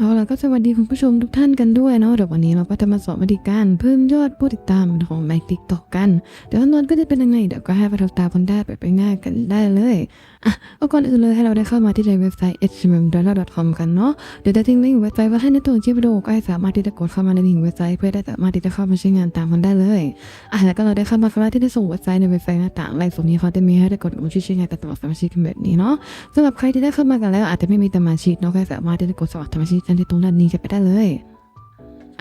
เอาล่ะก็สวัสดีคุณผู้ชมทุกท่านกันด้วยเนาะเดี๋ยววันนี้เราก็จะมาสอนวิธีการเพิ่มยอดผู้ติดตามของในติ๊กตอกกันเดี๋ยวขั้นตอนก็จะเป็นยังไงเดี๋ยวก็ให้ไปทำตามกันได้ไปไปง่ายกันได้เลยอะเอาก่อนอื่นเลยให้เราได้เข้ามาที่ในเว็บไซต์ hmmdollar.com กันเนาะเดี๋ยวจะทิ้งลิงก์เว็บไซต์ไว้ให้ในตัวคลิปวิดีโอก็ให้สามารถที่จะกดเข้ามาในลิงก์เว็บไซต์เพื่อได้สามารถที่จะเข้ามาใช้งานตามกันได้เลยอะแล้วก็เราได้เข้ามาครั้งที่ได้ส่งเว็บไซต์ในเว็บไซต์หน้าต่างไลน์ส่วนนี้เขาจะมีให้ได้กดลงชื่อใช้งานแต่สมัครสมาชิกกันแบบนี้เนาะสำหรับใครที่ได้เข้ามากันแล้วอาจจะไม่มีสมาชิกเนาะก็สามารถที่จะกดสมัครสมาชิกกันที่ตรงด้านนี้กันไปได้เลย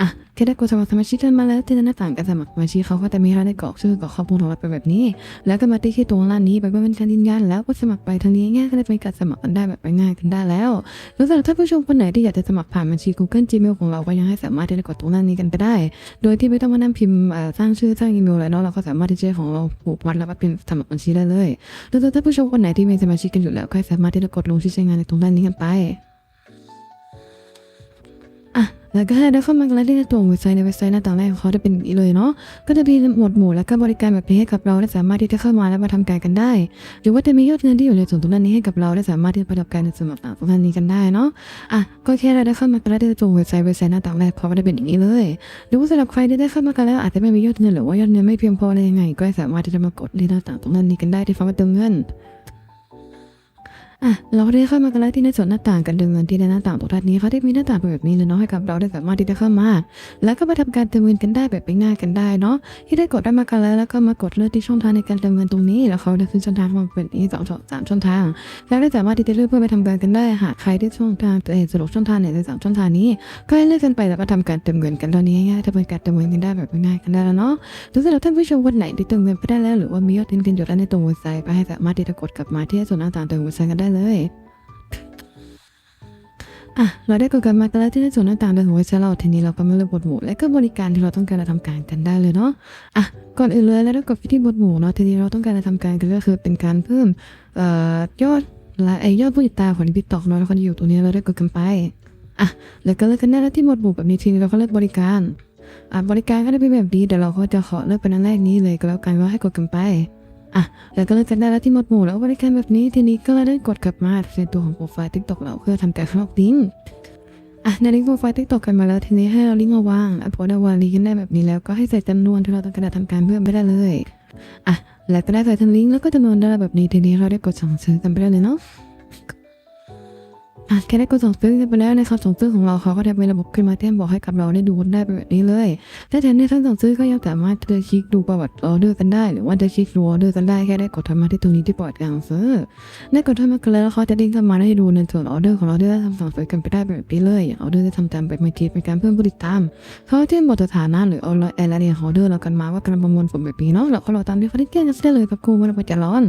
อะแค่ได้กดสมัครสมาชิกกันมาแล้วที่หน้าต่างการสมัครสมาชิกเขาก็จะมีให้ได้กรอกชื่อกรอกข้อมูลของเราไปแบบนี้ แล้วก็มาที่ที่ตรงด้านนี้ไปเพื่อเป็นการยืนยันแล้วก็สมัครไปทางนี้ง่ายก็ได้เป็นการสมัครกันได้แบบง่ายกันได้แล้วแล้วสำหรับท่านผู้ชมคนไหนที่อยากจะสมัครผ่านบัญชี Google Gmail ของเราก็ยังให้สามารถที่จะกดตรงด้านนี้กันไปได้ โดยที่ไม่ต้องมานั่งพิมพ์สร้างชื่อสร้างอีเมลอะไรเนาะเราก็สามารถที่จะของเราผูกมัดแล้วก็เป็นสมัครบัญชีได้เลยแล้วถ้าผู้ชมคนไหนที่มีสมาชิกกันอยู่แล้วก็สามารถที่จะกดลงที่ใช้งานในตรงด้านนี้กันไป แล้วก็ได้เข้ามาแล้วที่ในตัวเว็บไซต์ในเว็บไซต์หน้าต่างแรกของเขาจะเป็นอย่างนี้เลยเนาะก็จะมีหมวดหมู่และก็บริการแบบนี้ให้กับเราได้สามารถที่จะเข้ามาและมาทำการกันได้ หรือว่าจะมียอดเงินที่อยู่ในส่วนตรงด้นนี้ให้กับเราได้สามารถที่จะประกอบการในส่วนต่างๆตรงด้นนี้กันได้เนาะอะก็แค่เราได้เข้ามาแล้วที่ในตัวเว็บไซต์เว็บไซต์หน้าต่างแรกเขาก็จะเป็นอย่างนี้เลยหรือว่าสำหรับใครที่ได้เข้ามากันแล้วอาจจะไม่มียอดเงินหรือว่ายอดเงินไม่เพียงพออะไรยังไง ก็สามารถที่จะมากดที่หน้าต่างตรงด้นนี้กันได้ที่ฟ้ามาเติมเงิน อะเราได้เข้ามากันแล้วที่ในส่วนหน้าต่างกันดิมเงินที่ในหน้าต่างตรงด้านนี้เขาได้มีหน้าต่างแบบนี้เลยเนาะให้กับเราได้สามารถที่จะเข้ามา แล้วก็มาทำการเติมเงินกันได้แบบง่ายๆกันได้เนาะที่ได้กดได้มากันแล้วแล้วก็มากดเลือกที่ช่องทางในการเติมเงินตรงนี้แล้วเขาได้ขึ้นช่องทางมาเป็นนี้สองช่องสามช่องทาง แล้วได้สามารถที่จะเลือกเพื่อไปทำการกันได้หากใครได้ช่องทางตัวเองสะดวกช่องทางไหนในสามช่องทางนี้ ก็ให้เลือกกันไปแล้วก็ทำการเติมเงินกันตอนนี้ง่ายๆจะเป็นการเติมเงินกันได้แบบง่ายกันได้แล้วเนาะหรือสำหรับท่านผู้ชมคนไหนที่เติมเงินไปได้แล้วหรือว่ามียอดเงินอยู่แล้วในตรงเว็บไซต์ก็ให้สามารถที่จะกดกลับมาที่ส่วนต่างๆตรงเว็บไซต์กันได้เลยอะเราได้กดกันมากแล้วที่ในส่วนต่างๆตรงเว็บไซต์เราทีนี้เราก็มาเลือกบทหมู่ และก็บริการที่เราต้องการจะทำการกันได้เลยเนาะอะก่อนอื่นเลยแล้วกดที่บทหมู่เนาะทีนี้เราต้องการจะทำการกันก็คือเป็นการเพิ่มเอ่อยอดและไอยอดผู้ติดตามของทิกตอกเนาะแล้วคนอยู่ตรงนี้เราได้กดกันไปอะแล้วก็เลือกกันได้แล้วที่หมวดหมู่แบบนี้ทีนี้เราก็เลือกบริการอะบริการก็ได้เป็นแบบนี้เดี๋ยวเราก็จะขอเลือกเป็นอันแรกนี้เลยก็แล้วกันว่าให้กดกันไป อะแล้วก็เลือกกันได้แล้วที่หมดหมู่แล้วบริการแบบนี้ทีนี้ก็ได้กดกลับมาในตัวของโปรไฟล์ทิกตอกเราเพื่อทำการสร้าลิงก์อะในลิงก์โปรไฟล์ทิกตอกกันมาแล้วทีนี้ให้เราลิงก์มาวางอะพอได้วาลิงก์กันได้แบบนี้แล้วก็ให้ใส่จำนวนที่เราต้องการจะทำการเพิ่มไปได้เลยอะแล้วก็ได้ใส่ทั้งลิงก์แล้วก็จำนวนได้แบบนี้ทีนี้เราได้กดสั่งซื้อกันไปได้เลยเนาะ อะแค่ได้กดส่งซื้อกันไปแล้วนะครับส่งซื้อของเราเขาก็จะเป็นระบบขึ้นมาแจ้งบอกให้กับเราได้ดูได้แบบนี้เลยถ้าแทนในท่านส่งซื้อก็ยังสามารถจะคลิกดูประวัติออเดอร์กันได้ หรือว่าจะคลิกดูออเดอร์กันได้แค่ได้กดทำมาที่ตรงนี้ที่ปอดกลารสั่งซื้อได้กดทำมากันแล้วเขาจะดิ้งเข้ามาให้ดูในส่วนออเดอร์ของเราได้ทำสั่งซื้อกันไปได้แบบนี้เลยอย่างออเดอร์จะทำตามแบบไม่ทีเป็นการเพิ่มผู้ติดตามเขาแจ้งบอกสถานะหรือออเดอร์อะไรเนี่ยออเดอร์เรากันมาว่ากำลังประมวลผลแบบนี้เนาะเราก็รอตามที่เขาได้แจ้งกันได้เลยกับครูมันเราจะร้อน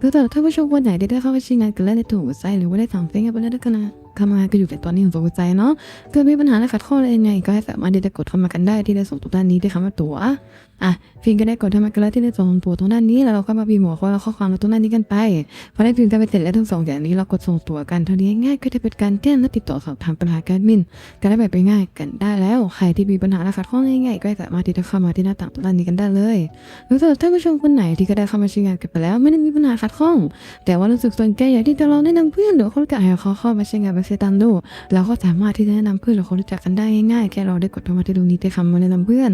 คือแต่ถ้าผู้ชมคนไหนได้เข้าไปใช้งานกันแล้วในตัวเว็บไซต์หรือว่าได้สั่งซื้อกันไปแล้วด้วยกันนะ ทำงานก็อยู่แต่ตอนนี้ของตัวใจเนาะเกิดมีปัญหาและขัดข้องอะไรยังไงก็ให้สามารถที่จะกดเข้ามากันได้ที่ได้ส่งตัวด้านนี้ที่คำว่าตัวอะฟิล์มก็ได้กดเข้ามากันแล้วที่ได้ส่งตัวตรงด้านนี้แล้วเราก็มาพิมพ์หัวข้อและข้อความตรงด้านนี้กันไปพอได้พิมพ์กันไปเสร็จแล้วทั้งสองอย่างนี้เรากดส่งตัวกันเท่านี้ง่ายก็จะเป็นการแจ้งและติดต่อสอบถามปัญหาการมินกันได้แบบไปง่ายกันได้แล้วใครที่มีปัญหาและขัดข้องง่ายก็สามารถที่จะเข้ามาที่หน้าต่างตรงด้านนี้กันได้เลยหรือสำหรับท่านผู้ชมคนไหนที่ก็ได้เข้ามาใช้งานกันไปแล้ว ไม่ได้มีปัญหาขัดข้อง แต่ว่ารู้สึกสนใจอยากที่จะลองแนะนำเพื่อนหรือคนรู้จักให้เขาเข้ามาใช้งานไปเซตันดูเราก็สามารถที่จะแนะนำเพื่อนหรือคนรู้จักกันได้ง่ายๆแค่เราได้กดเข้ามาที่ตรงนี้ได้คำว่าแนะนำเพื่อน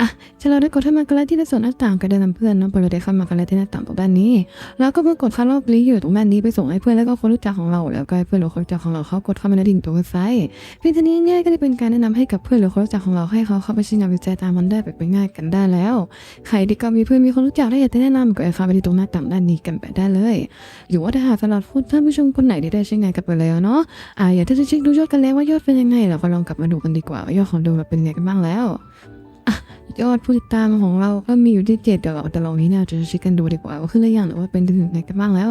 อะถ้าเราได้กดเข้ามากันแล้วที่ในส่วนหน้าต่างก็ได้นำเพื่อนเนาะพอเราได้เข้ามากันแล้วที่หน้าต่างตรงด้านนี้ แล้วก็มากดคัดลอกลิงก์อยู่ตรงด้านนี้ไปส่งให้เพื่อนแล้วก็คนรู้จักของเรา แล้วก็ให้เพื่อนหรือคนรู้จักของเราเขากดเข้ามาในลิงตัวเว็บไซต์เพียงเท่านี้ง่ายก็ได้เป็นการแนะนำให้กับเพื่อนหรือคนรู้จักของเราให้เขาเข้าไปใช้งานว็บไซต์ตามมันได้แบบง่ายกันได้แล้ว ใครที่ก็มีเพื่อนมีคนรู้จักและอยากจะแนะนำก็เข้าไปที่ตรงหน้าต่างด้านนี้กันไปได้เลย หรือว่าถ้าหากสำหรับท่านผู้ชมคนไหนที่ได้ใช้งานกันไปแล้วเนาะอ่าอยากจะเช็คดูยอดกันแล้วว่ายอดเป็นยังไงเราก็ลองกลับมาดูกันดีกว่าว่ายอดของเราเป็นยังไงกันบ้างแล้ว ยอดผู้ติดตามของเราก็มีอยู่ที่เจ็ดเดี๋ยวเราแต่ลองที่หนี่จะเช็คกันดูดีกว่าว่าขึ้นหรือยังหรือว่าเป็นถึงไหนกันบ้างแล้ว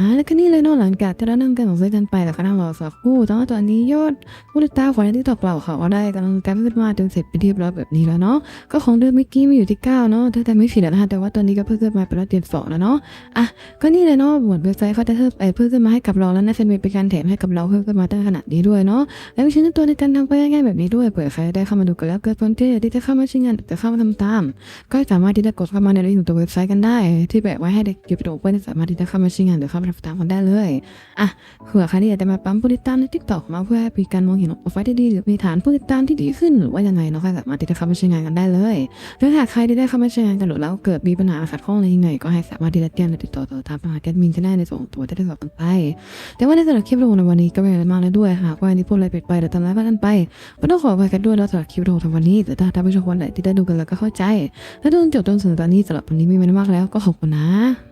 อ่าแล้วก็นี่เลยเนาะหลังจากที่เรานั่งกันของเส้นกันไปแล้วก็นั่งรอสักครู่ตอนตอนนี้ยอดผู้ติดตามของที่ตอกเราเขาก็ได้กำลังการขึ้นมาจนเสร็จไปนที่เรียบร้อยแบบนี้แล้วเนาะก็ของเดิมเมื่อกี้มีอยู่ที่เก้าเนาะถ้าแต่ไม่ผิดนะคะแต่ว่าตอนนี้ก็เพิ่มขึ้นมาเป็นร้อยเจ็ดสองแล้วเนาะอะก็นี่เลยเนาะหมวดเว็บไซต์เขาจะเพิ่มไอ้เพิ่มขึ้นมาให้กับเราแล้วนะเซนเมเป็นการแถมให้กับเราเพิ่มขึ้นมาตั้งขนาดนี้ด้วยเนาะแล้วมีชิ้นตัวในการทำไปง่ายๆแบบนี้ด้วยเผื่อใครได้เข้ามาดูกันแล้วเกิดสนใจอยากที่จะเข้ามาใช้งานจะเข้ามาทำตาม ก็สามารถที่จะกดเข้ามาในลิงก์ของตัวเว็บไซต์กันได้ ที่แปะไว้ให้เด็กเก็บตัวเพื่อนสามารถที่จะเข้ามาใช้งานหรือเข้ามาติดตามกันได้เลยอะเผื่อใครที่อยากจะมาปั๊มผู้ติดตามในทิกตอกมาเพื่อให้มีการมองเห็นโปรไฟล์ที่ดีหรือมีฐานผู้ติดตามที่ดีขึ้นหรือว่ายังไงเนาะก็สามารถที่จะเข้ามาใช้งานกันได้เลยหรือหากใครที่ได้เข้ามาใช้งานกันหรือแล้วเกิดมีปัญหาขัดข้องอะไรยังไงก็ให้สามารถที่จะแจ้งและติดต่อต่อตามหาแอดมินจะได้ในส่วนของตัวจะได้ตอบกันไป แต่ว่าในสำหรับคลิปวิดีโอในวันนี้ก็ไม่อะไรมากแล้วด้วยหากว่าอันนี้พูดอะไรผิดไปเดี๋ยวทำร้ายกันไปก็ต้องขออภัยกันด้วยแล้วสำหรับคลิปวิดีโอในวันนี้แต่ถ้าท่านผู้ชมคนไหนที่ได้ดูกันแล้วก็เข้าใจและดูจนจบจนถึงตอนนี้สำหรับวันนี้มีไม่มากแล้วก็ขอบคุณนะ